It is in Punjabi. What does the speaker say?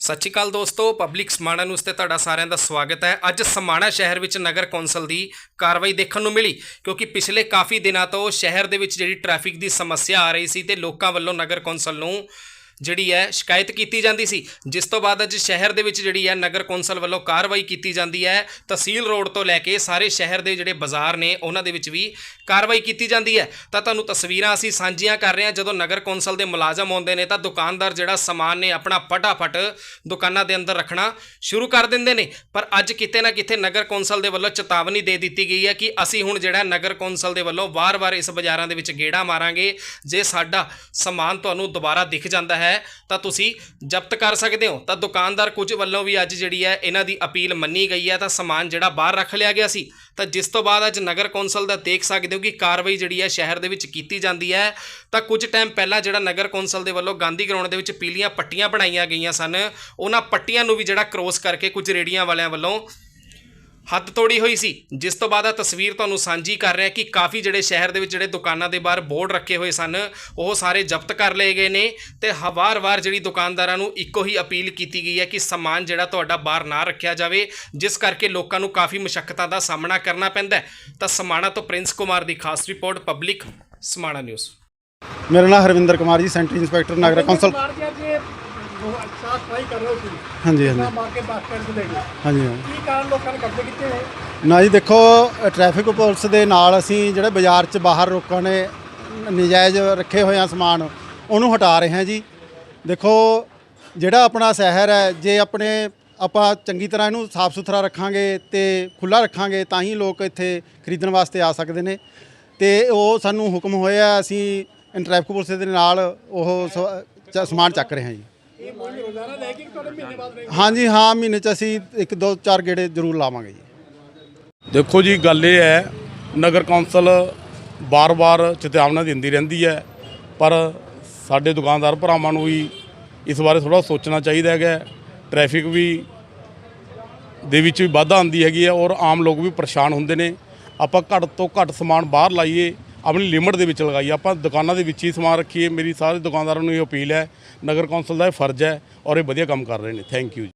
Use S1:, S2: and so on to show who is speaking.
S1: ਸਤਿ ਸ਼੍ਰੀ ਅਕਾਲ ਦੋਸਤੋ, ਪਬਲਿਕ ਸਮਾਣਾ ਨਿਊਜ਼ ਤੇ ਤੁਹਾਡਾ ਸਾਰਿਆਂ ਦਾ ਸਵਾਗਤ ਹੈ। ਅੱਜ ਸਮਾਣਾ ਸ਼ਹਿਰ ਵਿੱਚ ਨਗਰ ਕੌਂਸਲ ਦੀ ਕਾਰਵਾਈ ਦੇਖਣ ਨੂੰ ਮਿਲੀ, ਕਿਉਂਕਿ ਪਿਛਲੇ ਕਾਫੀ ਦਿਨਾਂ ਤੋਂ ਸ਼ਹਿਰ ਦੇ ਵਿੱਚ ਜਿਹੜੀ ਟ੍ਰੈਫਿਕ ਦੀ ਸਮੱਸਿਆ ਆ ਰਹੀ ਸੀ ਤੇ ਲੋਕਾਂ ਵੱਲੋਂ ਨਗਰ ਕੌਂਸਲ ਨੂੰ ਜਿਹੜੀ ਹੈ, ਸ਼ਿਕਾਇਤ ਕੀਤੀ ਜਾਂਦੀ ਸੀ। ਜਿਸ ਤੋਂ ਬਾਅਦ ਅੱਜ ਸ਼ਹਿਰ ਦੇ ਵਿੱਚ ਜਿਹੜੀ ਹੈ, ਨਗਰ ਕੌਂਸਲ ਵੱਲੋਂ ਕਾਰਵਾਈ ਕੀਤੀ ਜਾਂਦੀ ਹੈ। ਤਹਿਸੀਲ ਰੋਡ ਤੋਂ ਲੈ ਕੇ ਸਾਰੇ ਸ਼ਹਿਰ ਦੇ ਜਿਹੜੇ ਬਾਜ਼ਾਰ ਨੇ, ਉਹਨਾਂ ਦੇ ਵਿੱਚ ਵੀ ਕਾਰਵਾਈ ਕੀਤੀ ਜਾਂਦੀ ਹੈ। ਤਾਂ ਤੁਹਾਨੂੰ ਤਸਵੀਰਾਂ ਅਸੀਂ ਸਾਂਝੀਆਂ ਕਰ ਰਹੇ ਹਾਂ। ਜਦੋਂ ਨਗਰ ਕੌਂਸਲ ਦੇ ਮੁਲਾਜ਼ਮ ਆਉਂਦੇ ਨੇ, ਤਾਂ ਦੁਕਾਨਦਾਰ ਜਿਹੜਾ ਸਮਾਨ ਨੇ, ਆਪਣਾ ਫਟਾਫਟ ਦੁਕਾਨਾਂ ਦੇ ਅੰਦਰ ਰੱਖਣਾ ਸ਼ੁਰੂ ਕਰ ਦਿੰਦੇ ਨੇ। ਪਰ ਅੱਜ ਕਿਤੇ ਨਾ ਕਿਤੇ ਨਗਰ ਕੌਂਸਲ ਦੇ ਵੱਲੋਂ ਚੇਤਾਵਨੀ ਦੇ ਦਿੱਤੀ ਗਈ ਹੈ ਕਿ ਅਸੀਂ ਹੁਣ ਜਿਹੜਾ ਨਗਰ ਕੌਂਸਲ ਦੇ ਵੱਲੋਂ ਵਾਰ-ਵਾਰ ਇਸ ਬਾਜ਼ਾਰਾਂ ਦੇ ਵਿੱਚ ਗੇੜਾ ਮਾਰਾਂਗੇ। ਜੇ ਸਾਡਾ ਸਮਾਨ ਤੁਹਾਨੂੰ ਦੁਬਾਰਾ ਦਿਖ ਜਾਂਦਾ ਹੈ ਤਾਂ ਤੁਸੀਂ ਜ਼ਬਤ ਕਰ ਸਕਦੇ ਹੋ। ਤਾਂ ਦੁਕਾਨਦਾਰ ਕੁਝ ਵੱਲੋਂ ਵੀ ਅੱਜ ਜਿਹੜੀ ਹੈ, ਇਹਨਾਂ ਦੀ ਅਪੀਲ ਮੰਨੀ ਗਈ ਹੈ। ਤਾਂ ਸਮਾਨ ਜਿਹੜਾ ਬਾਹਰ ਰੱਖ ਲਿਆ ਗਿਆ ਸੀ, ਤਾਂ ਜਿਸ ਤੋਂ ਬਾਅਦ ਅੱਜ ਨਗਰ ਕੌਂਸਲ ਦਾ ਦੇਖ ਸਕਦੇ ਹੋ ਕਿ ਕਾਰਵਾਈ ਜਿਹੜੀ ਹੈ, ਸ਼ਹਿਰ ਦੇ ਵਿੱਚ ਕੀਤੀ ਜਾਂਦੀ ਹੈ। ਤਾਂ ਕੁਝ ਟਾਈਮ ਪਹਿਲਾਂ ਜਿਹੜਾ ਨਗਰ ਕੌਂਸਲ ਦੇ ਵੱਲੋਂ ਗਾਂਧੀ ਗਰਾਊਂਡ ਦੇ ਵਿੱਚ ਪੀਲੀਆਂ ਪੱਟੀਆਂ ਬਣਾਈਆਂ ਗਈਆਂ ਸਨ। ਉਹਨਾਂ ਪੱਟੀਆਂ ਨੂੰ ਵੀ ਜਿਹੜਾ ਕ੍ਰੋਸ ਕਰਕੇ ਕੁਝ ਰੇੜੀਆਂ ਵਾਲਿਆਂ ਵੱਲੋਂ ਹੱਦ ਤੋੜੀ ਹੋਈ ਸੀ। ਜਿਸ ਤੋਂ ਬਾਅਦ ਆ ਤਸਵੀਰ ਤੁਹਾਨੂੰ ਸਾਂਝੀ ਕਰ ਰਿਹਾ ਕਿ ਕਾਫੀ ਜਿਹੜੇ ਸ਼ਹਿਰ ਦੇ ਵਿੱਚ ਜਿਹੜੇ ਦੁਕਾਨਾਂ ਦੇ ਬਾਹਰ ਬੋਰਡ ਰੱਖੇ ਹੋਏ ਸਨ ਉਹ ਸਾਰੇ ਜ਼ਬਤ ਕਰ ਲਏ ਗਏ ਨੇ ਤੇ ਹਵਾਰ-ਵਾਰ ਜਿਹੜੀ ਦੁਕਾਨਦਾਰਾਂ ਨੂੰ ਇੱਕੋ ਹੀ ਅਪੀਲ ਕੀਤੀ ਗਈ ਹੈ ਕਿ ਸਮਾਨ ਜਿਹੜਾ ਤੁਹਾਡਾ ਬਾਹਰ ਨਾ ਰੱਖਿਆ ਜਾਵੇ ਜਿਸ ਕਰਕੇ ਲੋਕਾਂ ਨੂੰ ਕਾਫੀ ਮੁਸ਼ਕਲਾਂ ਦਾ ਸਾਹਮਣਾ ਕਰਨਾ ਪੈਂਦਾ ਤਾਂ ਸਮਾਣਾ ਤੋਂ ਪ੍ਰਿੰਸ ਕੁਮਾਰ ਦੀ ਖਾਸ ਰਿਪੋਰਟ ਪਬਲਿਕ ਸਮਾਣਾ ਨਿਊਜ਼।
S2: ਮੇਰਾ ਨਾਮ ਹਰਵਿੰਦਰ ਕੁਮਾਰ ਜੀ ਸੈਂਟਰ ਇੰਸਪੈਕਟਰ ਨਗਰ ਕੌਂਸਲ।
S3: ਸਾਫ਼ ਸਫ਼ਾਈ ਕਰ ਰਹੇ ਸੀ
S2: ਹਾਂਜੀ ਹਾਂਜੀ।
S3: ਨਾ ਮਾਰ ਕੇ ਬੱਸ ਸਟੈਂਡ 'ਚ ਲੈ ਗਏ।
S2: ਹਾਂਜੀ ਹਾਂ।
S3: ਕੀ ਕਾਰਨ ਲੋਕਾਂ ਨੇ ਕਬਜ਼ੇ ਕੀਤੇ ਨੇ?
S2: ਨਾ ਜੀ ਦੇਖੋ ਟ੍ਰੈਫਿਕ ਪੁਲਿਸ ਦੇ ਨਾਲ ਅਸੀਂ ਜਿਹੜੇ ਬਾਜ਼ਾਰ 'ਚ ਬਾਹਰ ਲੋਕਾਂ ਨੇ ਨਜਾਇਜ਼ ਰੱਖੇ ਹੋਏ ਆ ਸਮਾਨ ਉਹਨੂੰ ਹਟਾ ਰਹੇ ਹਾਂ ਜੀ। ਦੇਖੋ ਜਿਹੜਾ ਆਪਣਾ ਸ਼ਹਿਰ ਹੈ ਜੇ ਆਪਣੇ ਆਪਾਂ ਚੰਗੀ ਤਰ੍ਹਾਂ ਇਹਨੂੰ ਸਾਫ਼ ਸੁਥਰਾ ਰੱਖਾਂਗੇ ਤੇ ਖੁੱਲਾ ਰੱਖਾਂਗੇ ਤਾਂ ਹੀ ਲੋਕ ਇੱਥੇ ਖਰੀਦਣ ਵਾਸਤੇ ਆ ਸਕਦੇ ਨੇ। ਤੇ ਉਹ ਸਾਨੂੰ ਹੁਕਮ ਹੋਇਆ ਅਸੀਂ ਟ੍ਰੈਫਿਕ ਪੁਲਿਸ ਦੇ ਨਾਲ ਉਹ ਸਮਾਨ ਚੱਕ ਰਹੇ ਹਾਂ ਜੀ।
S3: ਰੋਜ਼ਾਨਾ ਲੈ ਕੇ ਤੁਹਾਡੇ ਮਹੀਨੇ ਬਾਅਦ ਰਹੇ
S2: ਹਾਂਜੀ ਹਾਂ ਮਹੀਨੇ 'ਚ ਅਸੀਂ ਇੱਕ ਦੋ ਚਾਰ ਗੇੜੇ ਜ਼ਰੂਰ ਲਾਵਾਂਗੇ ਜੀ।
S4: ਦੇਖੋ ਜੀ ਗੱਲ ਇਹ ਹੈ ਨਗਰ ਕੌਂਸਲ ਬਾਰ-ਬਾਰ ਚੇਤਾਵਨਾ ਦਿੰਦੀ ਰਹਿੰਦੀ ਹੈ ਪਰ ਸਾਡੇ ਦੁਕਾਨਦਾਰ ਭਰਾਵਾਂ ਨੂੰ ਵੀ ਇਸ ਬਾਰੇ ਥੋੜਾ ਸੋਚਣਾ ਚਾਹੀਦਾ ਹੈਗਾ ਟ੍ਰੈਫਿਕ ਵੀ ਦੇ ਵਿੱਚ ਵੀ ਵਾਧਾ ਆਉਂਦੀ ਹੈਗੀ ਹੈ ਔਰ ਆਮ ਲੋਕ ਵੀ ਪਰੇਸ਼ਾਨ ਹੁੰਦੇ ਨੇ। ਆਪਾਂ ਘੱਟ ਤੋਂ ਘੱਟ ਸਮਾਨ ਬਾਹਰ ਲਾਈਏ ਆਪਣੀ ਲਿਮਟ ਦੇ ਵਿੱਚ ਲਗਾਈਏ ਆਪਾਂ ਦੁਕਾਨਾਂ ਦੇ ਵਿੱਚ ਹੀ ਸਮਾਨ ਰੱਖੀਏ। ਮੇਰੀ ਸਾਰੇ ਦੁਕਾਨਦਾਰਾਂ ਨੂੰ ਇਹ ਅਪੀਲ ਹੈ, ਨਗਰ ਕੌਂਸਲ ਦਾ ਇਹ ਫਰਜ਼ ਹੈ ਔਰ ਇਹ ਵਧੀਆ ਕੰਮ ਕਰ ਰਹੇ ਨੇ। Thank you